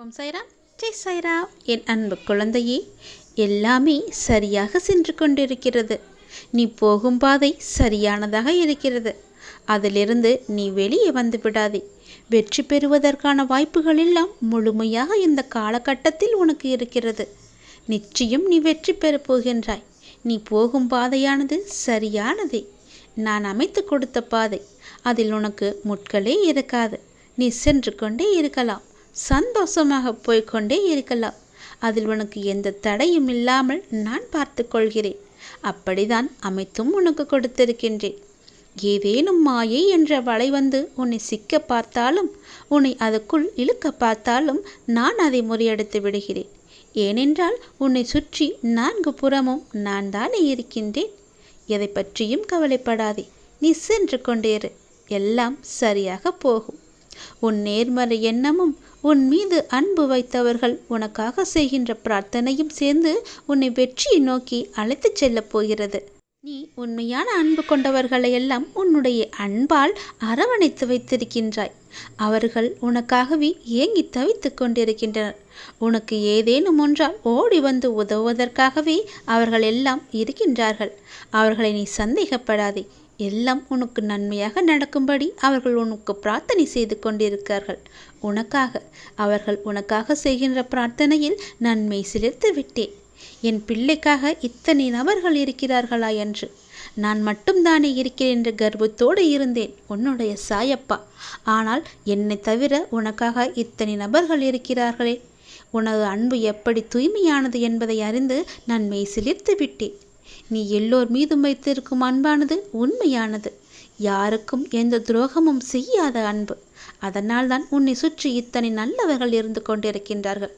ஓம் சைராம் ஜெய் சைரா என் அன்பு குழந்தையே எல்லாமே சரியாக சென்று கொண்டிருக்கிறது. நீ போகும் பாதை சரியானதாக இருக்கிறது. அதிலிருந்து நீ வெளியே வந்து விடாதே. வெற்றி பெறுவதற்கான வாய்ப்புகள் எல்லாம் முழுமையாக இந்த காலகட்டத்தில் உனக்கு இருக்கிறது. நிச்சயம் நீ வெற்றி பெறப் போகின்றாய். நீ போகும் பாதையானது சரியானதே. நான் அமைத்து கொடுத்த பாதை. அதில் உனக்கு முட்களே இருக்காது. நீ சென்று கொண்டே இருக்கலாம். சந்தோஷமாக போய்க்கொண்டே இருக்கலாம். அதில் உனக்கு எந்த தடையும் இல்லாமல் நான் பார்த்து கொள்கிறேன். அப்படிதான் அமைத்தும் உனக்கு கொடுத்திருக்கின்றேன். ஏதேனும் மாயை என்ற வலை வந்து உன்னை சிக்க பார்த்தாலும் உன்னை அதுக்குள் இழுக்க பார்த்தாலும் நான் அதை முறியடித்து விடுகிறேன். ஏனென்றால் உன்னை சுற்றி நான்கு புறமும் நான் தானே இருக்கின்றேன். எதை பற்றியும் கவலைப்படாதே. நீ சென்று கொண்டேரு எல்லாம் சரியாக போகும். உன் நேர்மறை எண்ணமும் உன் மீது அன்பு வைத்தவர்கள் உனக்காக செய்கின்ற பிரார்த்தனையும் சேர்ந்து உன்னை வெற்றியை நோக்கி அழைத்துச் செல்லப் போகிறது. நீ உண்மையான அன்பு கொண்டவர்களை எல்லாம் உன்னுடைய அன்பால் அரவணைத்து வைத்திருக்கின்றாய். அவர்கள் உனக்காகவே ஏங்கி தவித்துக் கொண்டிருக்கின்றனர். உனக்கு ஏதேனும் ஒன்றால் ஓடி வந்து உதவுவதற்காகவே அவர்கள் எல்லாம் இருக்கின்றார்கள். அவர்களை நீ சந்தேகப்படாதே. எல்லாம் உனக்கு நன்மையாக நடக்கும்படி அவர்கள் உனக்கு பிரார்த்தனை செய்து கொண்டிருக்கிறார்கள். உனக்காக அவர்கள் உனக்காக செய்கின்ற பிரார்த்தனையில் நன்மை சிலிர்த்து விட்டேன். என் பிள்ளைக்காக இத்தனை நபர்கள் இருக்கிறார்களா என்று. நான் மட்டும்தானே இருக்கிறேன் என்ற கர்வத்தோடு இருந்தேன். உன்னுடைய சாயப்பா ஆனால் என்னை தவிர உனக்காக இத்தனை நபர்கள் இருக்கிறார்களே. உனது அன்பு எப்படி தூய்மையானது என்பதை அறிந்து நான் மெய் சிலிர்த்து விட்டேன். நீ எல்லோர் மீதும் வைத்திருக்கும் அன்பானது உண்மையானது. யாருக்கும் எந்த துரோகமும் செய்யாத அன்பு. அதனால் தான் உன்னை சுற்றி இத்தனை நல்லவர்கள் இருந்து கொண்டிருக்கின்றார்கள்.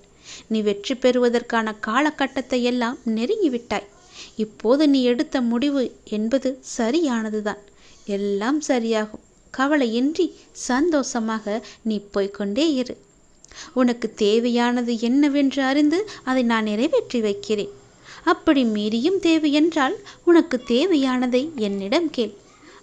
நீ வெற்றி பெறுவதற்கான காலகட்டத்தை எல்லாம் நெருங்கிவிட்டாய். இப்போது நீ எடுத்த முடிவு என்பது சரியானதுதான். எல்லாம் சரியாகும். கவலையின்றி சந்தோஷமாக நீ போய்க்கொண்டே இரு. உனக்கு தேவையானது என்னவென்று அறிந்து அதை நான் நிறைவேற்றி வைக்கிறேன். அப்படி மீறியும் தேவை என்றால் உனக்கு தேவையானதை என்னிடம் கேள்.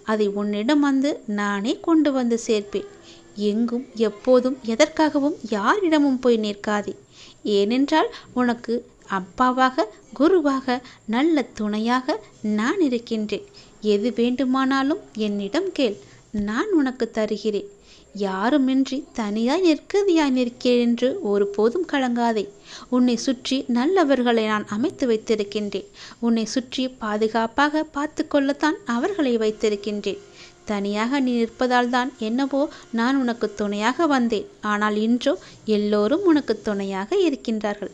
அதை உன்னிடம் வந்து நானே கொண்டு வந்து சேர்ப்பேன். எங்கும் எப்போதும் எதற்காகவும் யாரிடமும் போய் நிற்காதே. ஏனென்றால் உனக்கு அப்பாவாக குருவாக நல்ல துணையாக நான் இருக்கின்றேன். எது வேண்டுமானாலும் என்னிடம் கேள். நான் உனக்கு தருகிறேன். யாருமின்றி தனியாய் நிற்கதியாய் நிற்கிறேன் என்று ஒருபோதும் கலங்காதே. உன்னை சுற்றி நல்லவர்களை நான் அமைத்து வைத்திருக்கின்றேன். உன்னை சுற்றி பாதுகாப்பாக பார்த்து கொள்ளத்தான் அவர்களை வைத்திருக்கின்றேன். தனியாக நீ நிற்பதால் தான் என்னவோ நான் உனக்கு துணையாக வந்தேன். ஆனால் இன்றோ எல்லோரும் உனக்கு துணையாக இருக்கின்றார்கள்.